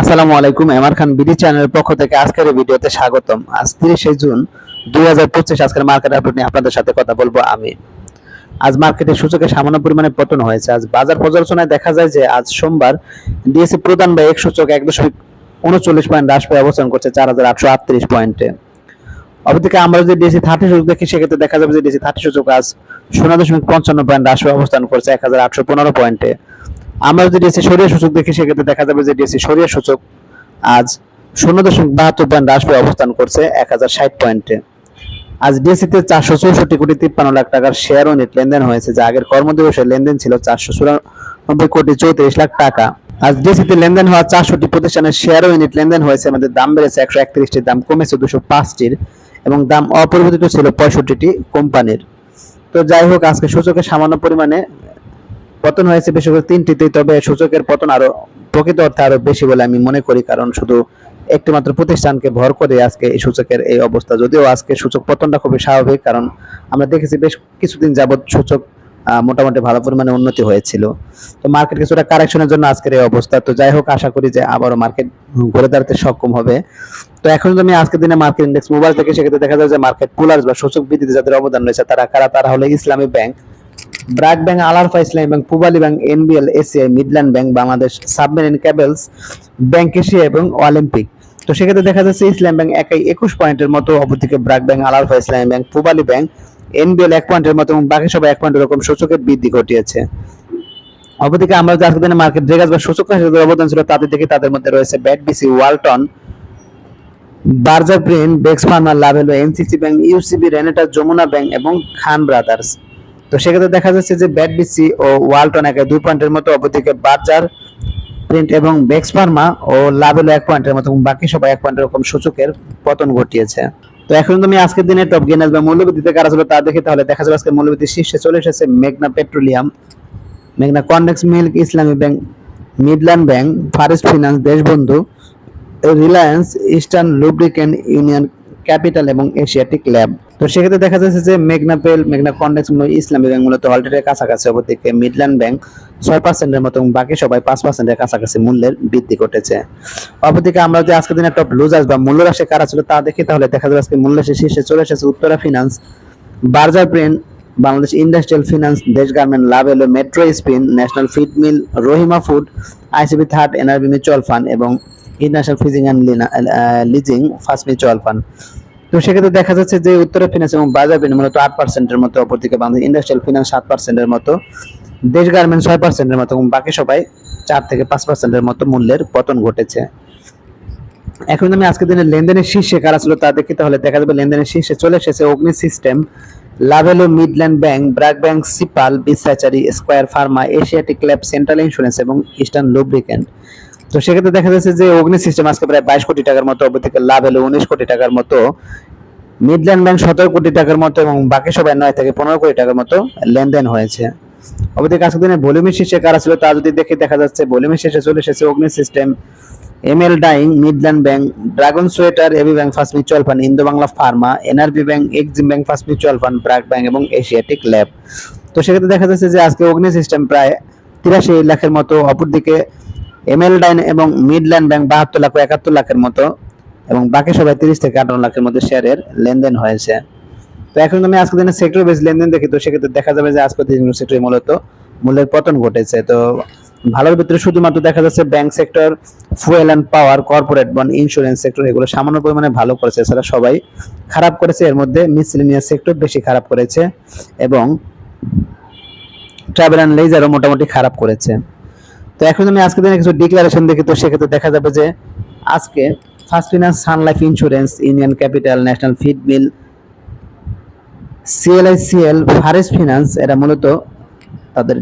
আসসালামু আলাইকুম এমআর খান বিডি চ্যানেলের পক্ষ থেকে আজকের ভিডিওতে স্বাগতম। আজ তিরিশে জুন দুই হাজার পঁচিশ আজকের মার্কেট আপডেট নিয়ে আপনাদের সাথে কথা বলব আমি। আজ মার্কেটে সূচকে সামান্য পরিমাণে পতন হয়েছে। আজ বাজার পর্যালোচনায় দেখা যায় যে আজ সোমবার ডিএসসি প্রধান বা এক সূচক এক দশমিক উনচল্লিশ পয়েন্ট হ্রাস পেয়ে অবস্থান করছে চার হাজার আটশো আটত্রিশ পয়েন্টে। অপরদিকে আমরা যদি ডিএসসি থার্টি সূচক দেখি, সেক্ষেত্রে দেখা যাবে যে ডিএসসি থার্টি সূচক আজ শূন্য দশমিক পঞ্চান্ন পয়েন্ট হ্রাস পেয়ে অবস্থান করছে এক হাজার আটশো পনেরো পয়েন্টে। আমরা যদি ডিএসসি সরিয়া সূচক দেখি, সেক্ষেত্রে দেখা যাবে যে ডিএসসি সরিয়া সূচক আজ শূন্য দশমিক বাহাত্তর পয়েন্ট হ্রাস পেয়ে অবস্থান করছে এক হাজার ষাট পয়েন্টে। আজ ডিএসসিতে চারশো চৌষট্টি কোটি তিপ্পান্ন লাখ টাকার শেয়ার ও নেট লেনদেন হয়েছে, যা আগের কর্মদিবসের লেনদেন ছিল চারশো চুরানব্বই কোটি চৌত্রিশ লাখ টাকা। আজ ডিএসসিতে লেনদেন হওয়া চারশোটি প্রতিষ্ঠানের শেয়ার ও ইউনিট লেনদেন হয়েছে, আমাদের দাম বেড়েছে একশো একত্রিশটির, দাম কমেছে দুশো পাঁচটির এবং দাম অপরিবর্তিত ছিল পঁয়ষট্টিটি কোম্পানির। তো যাই হোক, আজকে সূচকে সামান্য পরিমাণে পতন হয়েছে বেশি করে তিনটিতেই, তবে সূচকের পতন আরও প্রকৃত অর্থে আরও বেশি বলে আমি মনে করি, কারণ শুধু একটি মাত্র প্রতিষ্ঠানকে ভর করে আজকে এই সূচকের এই অবস্থা। যদিও আজকে সূচক পতনটা খুবই স্বাভাবিক, কারণ আমরা দেখেছি বেশ কিছুদিন যাবৎ সূচক মোটামুটি ভালো পরিমাণে উন্নতি হয়েছিল। তো মার্কেট কিছুটা কারেকশনের জন্য আজকের এই অবস্থা। তো যাই হোক, আশা করি যে আবারও মার্কেট ঘুরে দাঁড়াতে সক্ষম হবে। তো এখন যদি আমি আজকের দিনে মার্কেট ইন্ডেক্স মোবাইল থেকে, সেক্ষেত্রে দেখা যায় যে মার্কেট পুলার্স বা সূচক বৃদ্ধিতে যাদের অবদান রয়েছে, তারা, কারা? তারা হলো Islami bank BRAC bank Al Arafah Islami bank, Pubali bank, NBL, ACI, Midland bank, Bangladesh submarine cables bank Asia এবং অলিম্পিক। তো সেক্ষেত্রে দেখা যাচ্ছে ইসলাম ব্যাংক একাই একুশ পয়েন্টের মতো অপরদিকে BRAC bank Al Arafah Islami bank, Pubali bank, NBL এক পয়েন্টের মতো এবং বাকি সবাই এক পয়েন্টের রকম সূচকের বৃদ্ধি ঘটিয়েছে। অপরদিকে আমরা যদি আজকের দিনে মার্কেট ড্রেগাস বা সূচক হিসেবে অবদান ছিল তাদের দেখি তাদের মধ্যে রয়েছে BAT BC Walton, Berger print বেক্স pharma Lovello, NCC bank, UCB, Renata, Jamuna bank এবং খান ব্রাদার্স। তো সেক্ষেত্রে দেখা যাচ্ছে যে ব্যাট বিসি ও ওয়ালটন একে দুই পয়েন্টের মতো, অপরদিকে বাজার প্রিন্ট এবং বেক্স ফার্মা ও লাভেলো এক পয়েন্টের মতো, এবং বাকি সবাই এক পয়েন্টের রকম সূচকের পতন ঘটিয়েছে। তো এখন তুমি আজকের দিনে টপ গেনার্স বা মূল্যবৃদ্ধিতে কারা ছিল তা দেখি, তাহলে দেখা যাবে আজকে মূল্যবৃদ্ধি শীর্ষে চলে এসেছে মেঘনা পেট্রোলিয়াম। মেঘনা কন্ডেক্স মিল্ক, ইসলামী bank, Midland bank, forest finance, Deshbandhu, Reliance, eastern lubricant union capital এবং এশিয়াটিক ল্যাব। তো সেক্ষেত্রে দেখা যাচ্ছে যে মেঘনা পেল মেঘনা কন্ডেক্স মূলত ইসলামী ব্যাংক মূলত অলরেডি কাছাকাছি অপরদিকে মিডল্যান্ড ব্যাংক ছয় পার্সেন্টের মতো বাকি সবাই পাঁচ পার্সেন্টের কাছাকাছি মূল্যের বৃদ্ধি ঘটেছে। অপরদিকে আমরা যদি আজকের দিনে টপ লুজার্স বা মূল্য রাশি কারা ছিল তা দেখি, তাহলে দেখা যাবে আজকে মূল্য রাশি শীর্ষে চলে এসেছে Uttara finance, Berger print, Bangladesh industrial finance, Desh garment, Lovello, metro spin, national feed mill, Rahima food, ICB third, NRB mutual fund, এবং international ফিজিং and leasing first mutual fund. তো সেক্ষেত্রে দেখা যাচ্ছে যে উত্তরা ফিনান্স এবং বাজার প্রিন্ট মূলত আট পার্সেন্টের মতো অপরদিকে বাংলাদেশ ইন্ডাস্ট্রিয়াল ফিনান্স সাত পার্সেন্টের মতো। দেশ গার্মেন্ট ছয় পার্সেন্টের মতো এবং বাকি সবাই চার থেকে পাঁচ পার্সেন্টের মতো মূল্যের পতন ঘটেছে। এখন আমি আজকের দিনে লেনদেনের শীর্ষে কারা ছিল তা দেখি, তাহলে দেখা যাবে লেনদেনের শীর্ষে চলে এসেছে Agni system Lovello Midland bank BRAC bank সিপাল বিসাচারি square pharma Asiatic lab central insurance এবং ইস্টার্ন লুব্রিকেন্ট তো সেক্ষেত্রে দেখা যাচ্ছে যে অগ্নি সিস্টেম আজকে প্রায় বাইশ কোটি টাকার মতো অপরদিকে লাভ এলো উনিশ কোটি টাকার মতো। মিডল্যান্ড ব্যাংক সতেরো কোটি টাকার মতো এবং বাকি সবাই নয় থেকে পনেরো কোটি টাকার মতো লেনদেন হয়েছে। অপরদিকে আজকের দিনে ভলিউমের শীর্ষে কারা ছিল তা যদি দেখে দেখা যাচ্ছে ভলিউমের শেষে চলে এসেছে Agni system M L dyeing Midland bank dragon sweater AB bank first mutual fund Indo Bangla pharma NRB bank Exim bank first mutual fund BRAC bank এবং এশিয়াটিক ল্যাব তো সেক্ষেত্রে দেখা যাচ্ছে যে আজকে অগ্নি সিস্টেম প্রায় তিরাশি লাখের মতো, অপরদিকে এম এল ডাইন এবং মিডল্যান্ড ব্যাংক বাহাত্তর লাখ একাত্তর লাখের মতো এবং বাকি সবাই তিরিশ থেকে আটান্ন লাখের মধ্যে শেয়ারের লেনদেন হয়েছে। তো এখন আমি আজকের দিনে সেক্টর বেস লেনদেন দেখি, তো সেক্ষেত্রে দেখা যাবে যে আজকে তিনজন সেক্টরে মূলত মূল্যের পতন ঘটেছে। তো ভালোর ভিতরে শুধুমাত্র দেখা যাচ্ছে bank sector fuel and power corporate bond insurance sector এগুলো সামান্য পরিমাণে ভালো করেছে। এছাড়া সবাই খারাপ করেছে, এর মধ্যে মিসলিনিয়াস সেক্টর বেশি খারাপ করেছে এবং ট্রাভেল অ্যান্ড লেজারও মোটামুটি খারাপ করেছে। তো এখন আমি আজকে দিনে কিছু ডিক্লারেশন দেখি, তো সেক্ষেত্রে দেখা যাবে যে আজকে first finance Sun Life insurance Indian capital national feed mill CLICL ফারেস finance এরা মূলত তাদের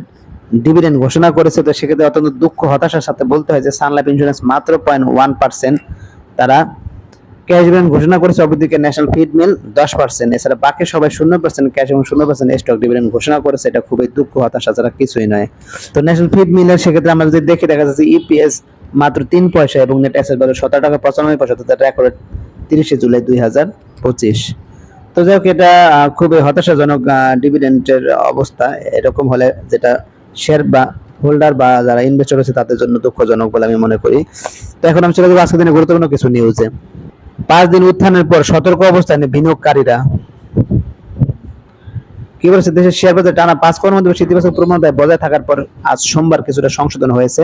ডিভিডেন্ড ঘোষণা করেছে। তো সেক্ষেত্রে অত্যন্ত দুঃখ, হতাশার সাথে বলতে হয় যে সান লাইফ ইন্স্যুরেন্স মাত্র পয়েন্ট ওয়ান পার্সেন্ট তারা ক্যাশ ডিভিডেন্ড ঘোষণা করেছে অপরদিকে ন্যাশনাল ফিড মিল, দশ পার্সেন্ট এছাড়া বাকি সবাই শূন্য পার্সেন্ট ক্যাশ এবং শূন্য পার্সেন্ট স্টক ডিভিডেন্ড ঘোষণা করেছে। এটা খুবই দুঃখ, হতাশা ছাড়া কিছুই নয়। তো ন্যাশনাল ফিড মিলের সেক্ষেত্রে আমরা যদি দেখি, দেখা যাচ্ছে ইপিএস মাত্র তিন পয়সা এবং নেট অ্যাসেট ভ্যালু সতেরো টাকা পঁচানব্বই পয়সা তাদের রেকর্ড তিরিশে জুলাই দুই হাজার পঁচিশ। তো যাই হোক, এটা খুবই হতাশাজনক ডিভিডেন্টের অবস্থা। এরকম হলে যেটা শেয়ার বা হোল্ডার বা যারা ইনভেস্টর আছে তাদের জন্য দুঃখজনক বলে আমি মনে করি। তো এখন আমি চলে যাব আজকের দিনে গুরুত্বপূর্ণ কিছু নিউজে পাঁচ দিন উত্থানের পর সতর্ক অবস্থানে বিনিয়োগকারীরা। কি বলেছে? দেশের শেয়ার বাজার টানা পাঁচ কর্মদিবস ইতিবাচক প্রবণতায় বজায় থাকার পর আজ সোমবার কিছুটা সংশোধন হয়েছে।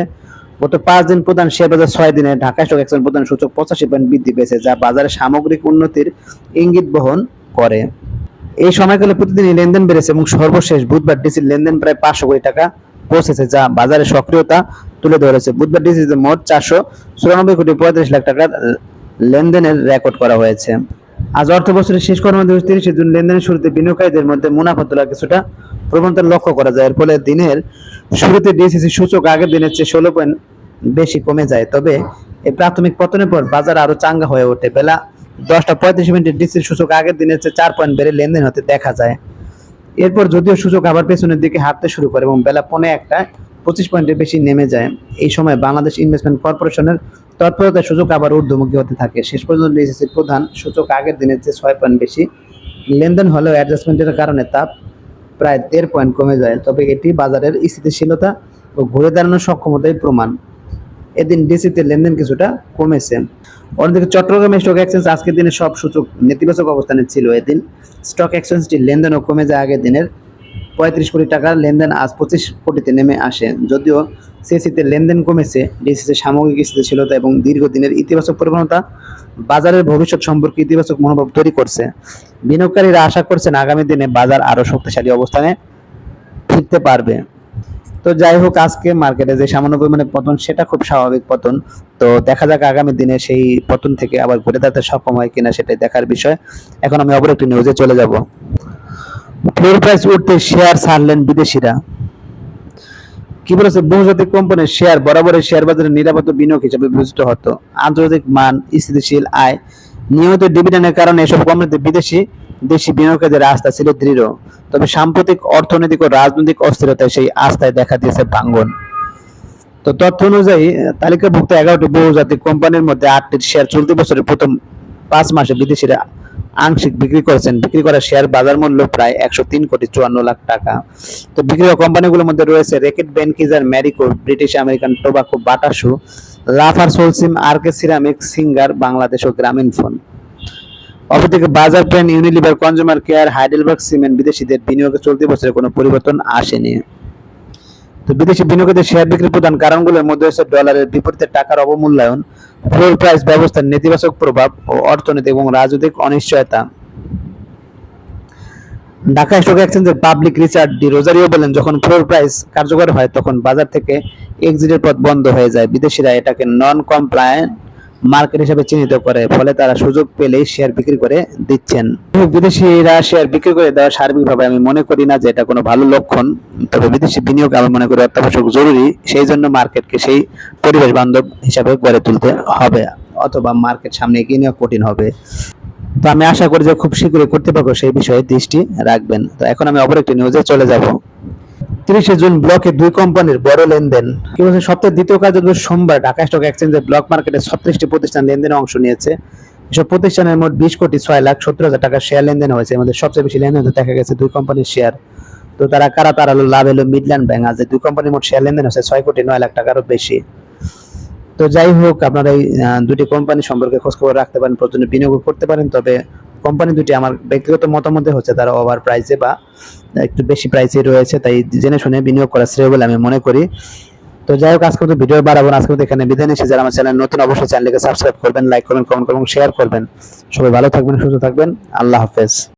গত পাঁচ দিন প্রধান শেয়ার বাজার ছয় দিনে ঢাকা স্টক এক্সচেঞ্জ প্রধান সূচক পঁচাশি পয়েন্ট বৃদ্ধি পেয়েছে, যা বাজারে সামগ্রিক উন্নতির ইঙ্গিত বহন করে। এই সময়কালে প্রতিদিনই লেনদেন বেড়েছে এবং সর্বশেষ বুধবার ডিসির লেনদেন প্রায় পাঁচশো কোটি টাকা পৌঁছেছে, যা বাজারে সক্রিয়তা তুলে ধরেছে। বুধবার ডিসিতে মোট চারশো চুরানব্বই কোটি পঁয়ত্রিশ লাখ টাকার লেনদেনের রেকর্ড করা হয়েছে। আজ অর্থ বছরের শেষ কর্মদিবস তিরিশে জুন, লেনদেনের শুরুতে বিনিয়োগকারীদের মধ্যে মুনাফা তোলার কিছুটা প্রবণতা লক্ষ্য করা যায়। এর ফলে দিনের শুরুতে ডিএসসি সূচক আগের দিনের চেয়ে ষোলো পয়েন্ট বেশি কমে যায়। তবে এই প্রাথমিক পতনের পর বাজার আরও চাঙ্গা হয়ে ওঠে। বেলা দশটা পঁয়ত্রিশ মিনিটে ডিসির সূচক আগের দিনের চেয়ে চার পয়েন্ট বেড়ে লেনদেন হতে দেখা যায়। এরপর যদিও সূচক আবার পেছনের দিকে হাঁটতে শুরু করে এবং বেলা পৌনে একটা পঁচিশ পয়েন্টের বেশি নেমে যায়। এই সময় বাংলাদেশ ইনভেস্টমেন্ট কর্পোরেশনের তৎপরতায় সূচক আবার ঊর্ধ্বমুখী হতে থাকে। শেষ পর্যন্ত ডিএসসির প্রধান সূচক আগের দিনের চেয়ে ছয় পয়েন্ট বেশি। লেনদেন হলেও অ্যাডজাস্টমেন্টের কারণে তা প্রায় দেড় পয়েন্ট কমে যায়। তবে এটি বাজারের স্থিতিশীলতা ও ঘুরে দাঁড়ানোর সক্ষমতাই প্রমাণ। এদিন ডিসিতে লেনদেন কিছুটা কমেছে। অন্যদিকে চট্টগ্রাম স্টক এক্সচেঞ্জ আজকের দিনে সব সূচক নেতিবাচক অবস্থানে ছিল। এদিন স্টক এক্সচেঞ্জটির লেনদেনও কমে যায় আগের দিনের পঁয়ত্রিশ কোটি টাকার লেনদেন আজ পঁচিশ কোটিতে নেমে আসে। যদিও সিএসিতে লেনদেন কমেছে ডিসিতে সামগ্রিক স্থিতিশীলতা এবং দীর্ঘদিনের ইতিবাচক প্রবণতা বাজারের ভবিষ্যৎ সম্পর্কে ইতিবাচক মনোভাব তৈরি করছে। বিনিয়োগকারীরা আশা করছেন আগামী দিনে বাজার আরও শক্তিশালী অবস্থানে ফিরতে পারবে। তো যাই হোক, আজকে মার্কেটে যে সামান্য পরিমাণে পতন, সেটা খুব স্বাভাবিক পতন। তো দেখা যাক আগামী দিনে সেই পতন থেকে আবার ঘুরে দাঁড়াতে সক্ষম হয় কিনা সেটাই দেখার বিষয়। এখন আমি অপর একটি নিউজে চলে যাব। ফ্লোর প্রাইস উঠতে শেয়ার ছাড়লেন বিদেশিরা। কি বলেছে? বহুজাতিক কোম্পানির শেয়ার বরাবরই শেয়ার বাজারে নিরাপদ বিনিয়োগ হিসেবে বিবেচিত হতো। আন্তর্জাতিক মান, স্থিতিশীল আয়, নিয়মিত ডিভিডেন্ডের কারণে এসব কোম্পানিতে বিদেশি, দেশি বিনিয়োগকারীদের আস্থা ছিল দৃঢ়। তবে সাম্প্রতিক অর্থনৈতিক ও রাজনৈতিক অস্থিরতায় সেই আস্থায় দেখা দিয়েছে ভাঙ্গন তো তথ্য অনুযায়ী, তালিকাভুক্ত এগারোটি বহুজাতিক কোম্পানির মধ্যে আটটির শেয়ার চলতি বছরের প্রথম পাঁচ মাসে বিদেশিরা আংশিক বিক্রি করেছেন। বিক্রি করা শেয়ার বাজার মূল্য প্রায় একশো তিন কোটি চুয়ান্ন লাখ টাকা। তো বিক্রি হওয়া কোম্পানিগুলোর মধ্যে রয়েছে Reckitt Benckiser Marico British American Tobacco Bata shoe Lafarge সোলসিম R K ceramic Singer Bangladesh ও গ্রামীণ ফোন অপরদিকে বাজার train Unilever consumer care Heidelberg cement বিদেশিদের বিনিয়োগে চলতি বছরে কোনো পরিবর্তন আসেনি। তো বিদেশি বিনিয়োগের শেয়ার বিক্রির প্রধান কারণগুলোর মধ্যে হচ্ছে ডলারের বিপরীতে টাকার অবমূল্যায়ন ফ্লোর প্রাইস ব্যবস্থার নেতিবাচক প্রভাব ও অর্থনৈতিক এবং রাজনৈতিক অনিশ্চয়তা। ঢাকা স্টক এক্সচেঞ্জের পাবলিক রিচার্ড ডি রোজারিও বলেন, যখন ফ্লোর প্রাইস কার্যকর হয়, তখন বাজার থেকে এক্সিটের পথ বন্ধ হয়ে যায়। বিদেশিরা এটাকে নন কমপ্লায়েন্ট মার্কেট হিসেবে চিহ্নিত করে, ফলে তারা সুযোগ পেলেই শেয়ার বিক্রি করে দিচ্ছেন। বিদেশিরা শেয়ার বিক্রি করে দেওয়া সার্বিকভাবে আমি মনে করি না যে এটা কোনো ভালো লক্ষণ। তবে বিদেশি বিনিয়োগ আমি মনে করি অত্যাবশ্যক জরুরি, সেই জন্য মার্কেটকে সেই পরিবেশ বান্ধব হিসাবে গড়ে তুলতে হবে, অথবা মার্কেট সামনে এগিয়ে নেওয়া কঠিন হবে। তো আমি আশা করি যে খুব শীঘ্রই কর্তৃপক্ষ সেই বিষয়ে দৃষ্টি রাখবেন। তো এখন আমি অপর একটি নিউজে চলে যাব। তিরিশে জুন ব্লকে দুই কোম্পানির বড় লেনদেন। কি বলছে সপ্তাহের দ্বিতীয় কার্যদিবস সোমবার ঢাকা স্টক এক্সচেঞ্জের ব্লক মার্কেটে ছত্রিশটি প্রতিষ্ঠান লেনদেনে অংশ নিয়েছে। এসব প্রতিষ্ঠানের মোট বিশ কোটি ছয় লাখ সত্তর হাজার টাকার শেয়ার লেনদেন হয়েছে। মধ্যে সবচেয়ে বেশি লেনদেন দেখা গেছে দুই কোম্পানির শেয়ার। তো তারা কারা তারা হলো লাভ এলো মিডল্যান্ড ব্যাংক। আজ দুই কোম্পানির মোট শেয়ার লেনদেন হয়েছে, ছয় কোটি নয় লাখ টাকারও বেশি। তো যাই হোক, আপনারা এই দুটি কোম্পানি সম্পর্কে খোঁজখবর রাখতে পারেন, প্রয়োজনে বিনিয়োগ করতে পারেন। তবে কোম্পানি দুটি আমার ব্যক্তিগত মতামতে হচ্ছে, তারা ওভার প্রাইসে বা একটু বেশি প্রাইসে রয়েছে, তাই জেনে শুনে বিনিয়োগ করা শ্রেয় বলে আমি মনে করি। তো যাই হোক, আজকে তো ভিডিও বাড়াবো আজকে তো এখানে বিদায় নিচ্ছি। যারা আমার চ্যানেল নতুন, অবশ্যই চ্যানেলকে সাবস্ক্রাইব করবেন লাইক করবেন কমেন্ট করবেন শেয়ার করবেন। সবাই ভালো থাকবেন, সুস্থ থাকবেন। আল্লাহ হাফেজ।